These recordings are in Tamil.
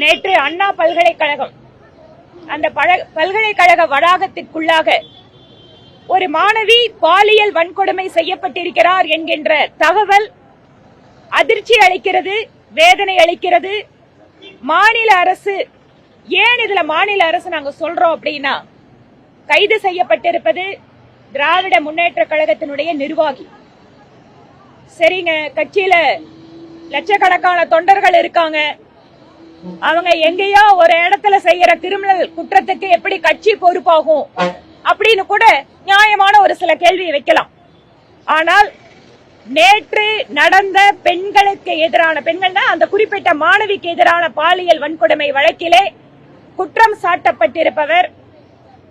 நேற்று அண்ணா பல்கலைக்கழகம் அந்த பழ- பல்கலைக்கழக வளாகத்திற்குள்ளாக ஒரு மாணவி பாலியல் வன்கொடுமை செய்யப்பட்டிருக்கிறார் என்கின்ற தகவல் அதிர்ச்சி அளிக்கிறது வேதனை அளிக்கிறது. மாநில அரசு ஏன் இதுல மாநில அரசு நாங்க சொல்றோம் அப்படின்னா கைது செய்யப்பட்டிருப்பது திராவிட முன்னேற்ற கழகத்தினுடைய நிர்வாகி. சரிங்க கட்சியில லட்சக்கணக்கான தொண்டர்கள் இருக்காங்க. அவங்க எங்கேயோ ஒரு இடத்துல செய்யற கிரிமினல் குற்றத்துக்கு எப்படி கட்சி பொறுப்பாகும் அப்படின்னு கூட நியாயமான ஒரு சில கேள்வியை வைக்கலாம். ஆனால் நேற்று நடந்த பெண்களுக்கு எதிரான பெண்கள்னா அந்த குறிப்பிட்ட மாணவிக்கு எதிரான பாலியல் வன்கொடுமை வழக்கிலே குற்றம் சாட்டப்பட்டிருப்பவர்.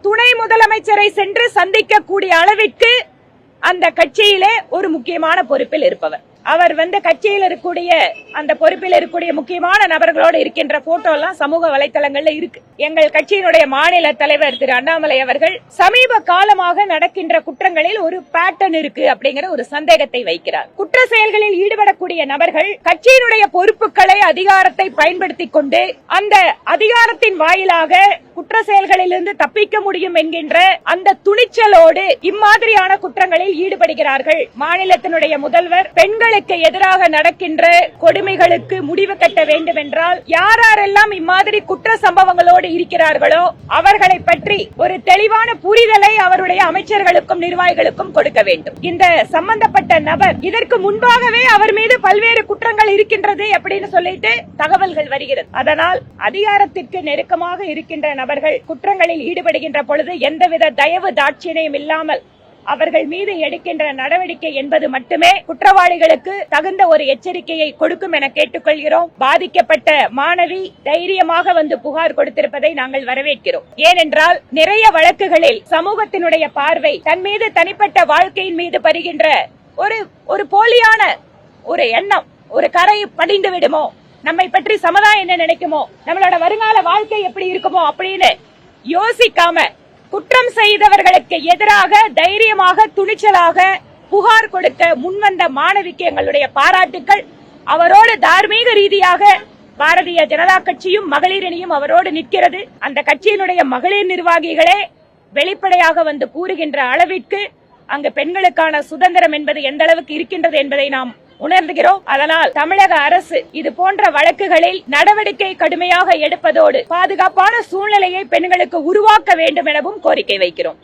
துணை முதலமைச்சரை சென்று சந்திக்கக்கூடிய அளவிற்கு அந்த கட்சியிலே ஒரு முக்கியமான பொறுப்பில் இருப்பவர். அவர் வந்து கட்சியில் இருக்கக்கூடிய அந்த பொறுப்பில் இருக்கக்கூடிய முக்கியமான நபர்களோடு இருக்கின்ற போட்டோ எல்லாம் சமூக வலைதளங்கள்ல இருக்கு. எங்கள் கட்சியினுடைய மாநில தலைவர் திரு அண்ணாமலை அவர்கள் சமீப காலமாக நடக்கின்ற குற்றங்களில் ஒரு பேட்டர்ன் இருக்கு அப்படிங்கிற ஒரு சந்தேகத்தை வைக்கிறார். குற்ற செயல்களில் ஈடுபடக்கூடிய நபர்கள் கட்சியினுடைய பொறுப்புகளை அதிகாரத்தை பயன்படுத்திக் கொண்டு அந்த அதிகாரத்தின் வாயிலாக குற்ற செயல்களிலிருந்து தப்பிக்க முடியும் என்கின்ற அந்த துணிச்சலோடு இம்மாதிரியான குற்றங்களில் ஈடுபடுகிறார்கள். மாநிலத்தினுடைய முதல்வர் பெண்களுக்கு எதிராக நடக்கின்ற கொடுமைகளுக்கு முடிவு கட்ட வேண்டும் என்றால் யாரெல்லாம் இம்மாதிரி குற்ற சம்பவங்களோடு இருக்கிறார்களோ அவர்களை பற்றி ஒரு தெளிவான புரிதலை அவருடைய அமைச்சர்களுக்கும் நிர்வாகிகளுக்கும் கொடுக்க வேண்டும். இந்த சம்பந்தப்பட்ட நபர் இதற்கு முன்பாகவே அவர் மீது பல்வேறு குற்றங்கள் இருக்கின்றது அப்படின்னு சொல்லிட்டு தகவல்கள் வருகிறது. அதனால் அதிகாரத்திற்கு நெருக்கமாக இருக்கின்ற நபர்கள் குற்றங்களில் ஈடுபடுகின்ற பொழுது எந்தவித தயவு தாட்சியனையும் இல்லாமல் அவர்கள் மீது எடுக்கின்ற நடவடிக்கை என்பது மட்டுமே குற்றவாளிகளுக்கு தகுந்த ஒரு எச்சரிக்கையை கொடுக்கும் என கேட்டுக்கொள்கிறோம். பாதிக்கப்பட்ட மாணவி தைரியமாக வந்து புகார் கொடுத்திருப்பதை நாங்கள் வரவேற்கிறோம். ஏனென்றால் நிறைய வழக்குகளில் சமூகத்தினுடைய பார்வை தன் மீது தனிப்பட்ட வாழ்க்கையின் மீது பருகின்ற ஒரு ஒரு போலியான ஒரு எண்ணம் ஒரு கரை படிந்து விடுமோ? நம்மை பற்றி சமுதாயம் என்ன நினைக்குமோ? நம்மளோட வருங்கால வாழ்க்கை எப்படி இருக்குமோ அப்படின்னு யோசிக்காம குற்றம் செய்தவர்களுக்கு எதிராக தைரியமாக துணிச்சலாக புகார் கொடுக்க முன்வந்த மாணவிக்கு எங்களுடைய பாராட்டுக்கள். அவரோடு தார்மீக ரீதியாக பாரதிய ஜனதா கட்சியும் மகளிரணியும் அவரோடு நிற்கிறது. அந்த கட்சியினுடைய மகளிர் நிர்வாகிகளே வெளிப்படையாக வந்து கூறுகின்ற அளவிற்கு அங்கு பெண்களுக்கான சுதந்திரம் என்பது எந்த அளவுக்கு இருக்கின்றது என்பதை நாம் உணர்ந்துகிறோம். அதனால் தமிழக அரசு இது போன்ற வழக்குகளில் நடவடிக்கை கடுமையாக எடுப்பதோடு பாதுகாப்பான சூழ்நிலையை பெண்களுக்கு உருவாக்க வேண்டும் எனவும் கோரிக்கை வைக்கிறோம்.